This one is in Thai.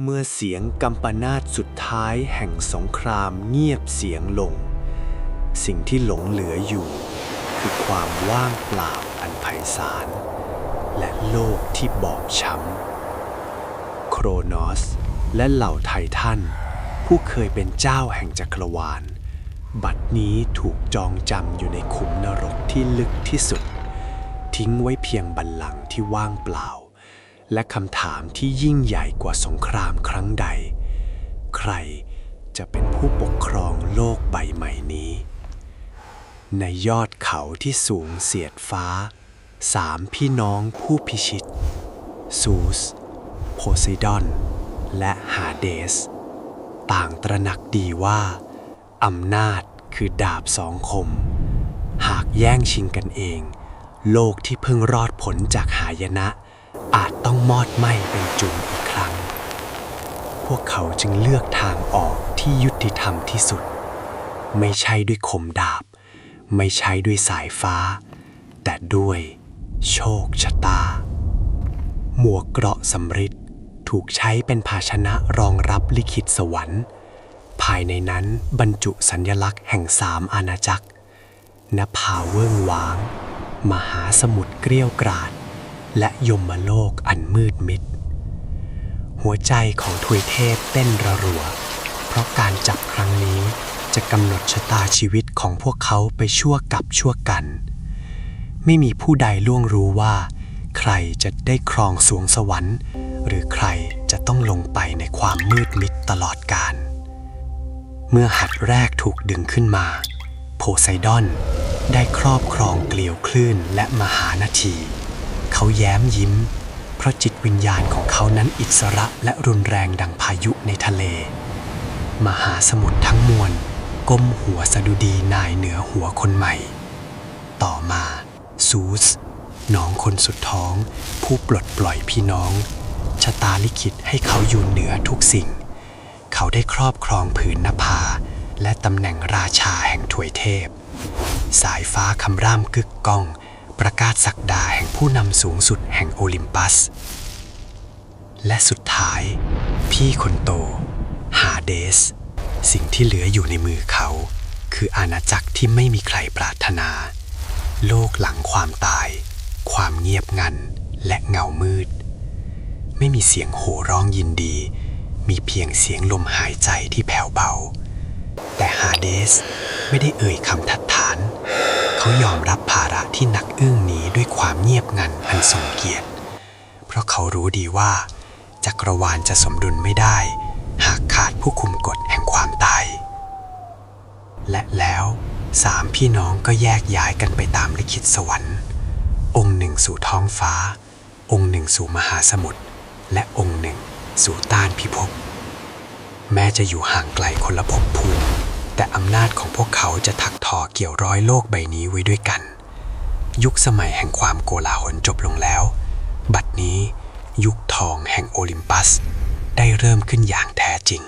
เมื่อเสียงกำปนาตสุดท้ายแห่งสงครามเงียบเสียงลง สิ่งที่หลงเหลืออยู่ คือความว่างเปล่าอันไพศาล และโลกที่บอบช้ำ โครนอสและเหล่าไททันผู้เคยเป็นเจ้าแห่งจักรวาล บัดนี้ถูกจองจำอยู่ในขุมนรกที่ลึกที่สุด ทิ้งไว้เพียงบัลลังก์ที่ว่างเปล่า และคำถามที่ยิ่งใหญ่กว่าสงครามครั้งใด ใครจะเป็นผู้ปกครองโลกใบใหม่นี้ ในยอดเขาที่สูงเสียดฟ้า สามพี่น้องผู้พิชิต ซูส โพไซดอน และฮาเดส ต่างตระหนักดีว่า อำนาจคือดาบสองคม หากแย่งชิงกันเอง โลกที่เพิ่งรอดผลจากหายนะ อาจต้องมอดไหม้เป็นจุนอีกครั้ง พวกเขาจึงเลือกทางออกที่ยุติธรรมที่สุด ไม่ใช่ด้วยคมดาบ ไม่ใช่ด้วยสายฟ้า แต่ด้วยโชคชะตา หมวกเกราะสำริดถูกใช้เป็นภาชนะรองรับลิขิตสวรรค์ ภายในนั้นบรรจุสัญลักษณ์แห่งสามอาณาจักรนภาเวิ้งว้าง มหาสมุทรเกลี้ยวกราด และยมโลกอันมืดมิด หัวใจของทวยเทพเต้นระรัว เพราะการจับครั้งนี้จะกำหนดชะตาชีวิตของพวกเขาไปชั่วกับชั่วกัน ไม่มีผู้ใดล่วงรู้ว่า ใครจะได้ครองสวงสวรรค์ หรือใครจะต้องลงไปในความมืดมิดตลอดกาลเมื่อหัดแรกถูกดึงขึ้นมา โพไซดอนได้ครอบครองเกลียวคลื่นและมหานาที เขาแย้มยิ้ม เพราะจิตวิญญาณของเขานั้นอิสระและรุนแรงดังพายุในทะเล มหาสมุทรทั้งมวลก้มหัวสะดุดีนายเหนือหัวคนใหม่ ต่อมาซูสน้องคนสุดท้อง ผู้ปลดปล่อยพี่น้อง ชะตาลิขิตให้เขาอยู่เหนือทุกสิ่ง เขาได้ครอบครองผืนนภา และตำแหน่งราชาแห่งถวยเทพ สายฟ้าคำร่ามกึกก้อง ประกาศศักดาแห่งผู้นำสูงสุดแห่งโอลิมปัส และสุดท้าย พี่คนโตฮาเดส สิ่งที่เหลืออยู่ในมือเขา คืออาณาจักรที่ไม่มีใครปรารถนา โลกหลังความตาย ความเงียบงันและเงามืด ไม่มีเสียงโห่ร้องยินดี มีเพียงเสียงลมหายใจที่แผ่วเบา แต่ฮาเดสไม่ได้เอ่ยคำทัดทาน เขายอมรับภาระที่หนักอึ้งนี้ด้วยความเงียบงันอันทรงเกียรติ เพราะเขารู้ดีว่า จักรวาลจะสมดุลไม่ได้ หากขาดผู้คุมกฎแห่งความตาย และแล้วสามพี่น้องก็แยกย้ายกันไปตามลิขิตสวรรค์ องค์หนึ่งสู่ท้องฟ้า องค์หนึ่งสู่มหาสมุทร และองค์หนึ่งสู่ต้านพิภพ แม้จะอยู่ห่างไกลคนละภพภูมิ แต่อำนาจของพวกเขาจะถักทอเกี่ยวร้อยโลกใบนี้ไว้ด้วยกัน ยุคสมัยแห่งความโกลาหลจบลงแล้ว บัดนี้ยุคทองแห่งโอลิมปัส ได้เริ่มขึ้นอย่างแท้จริง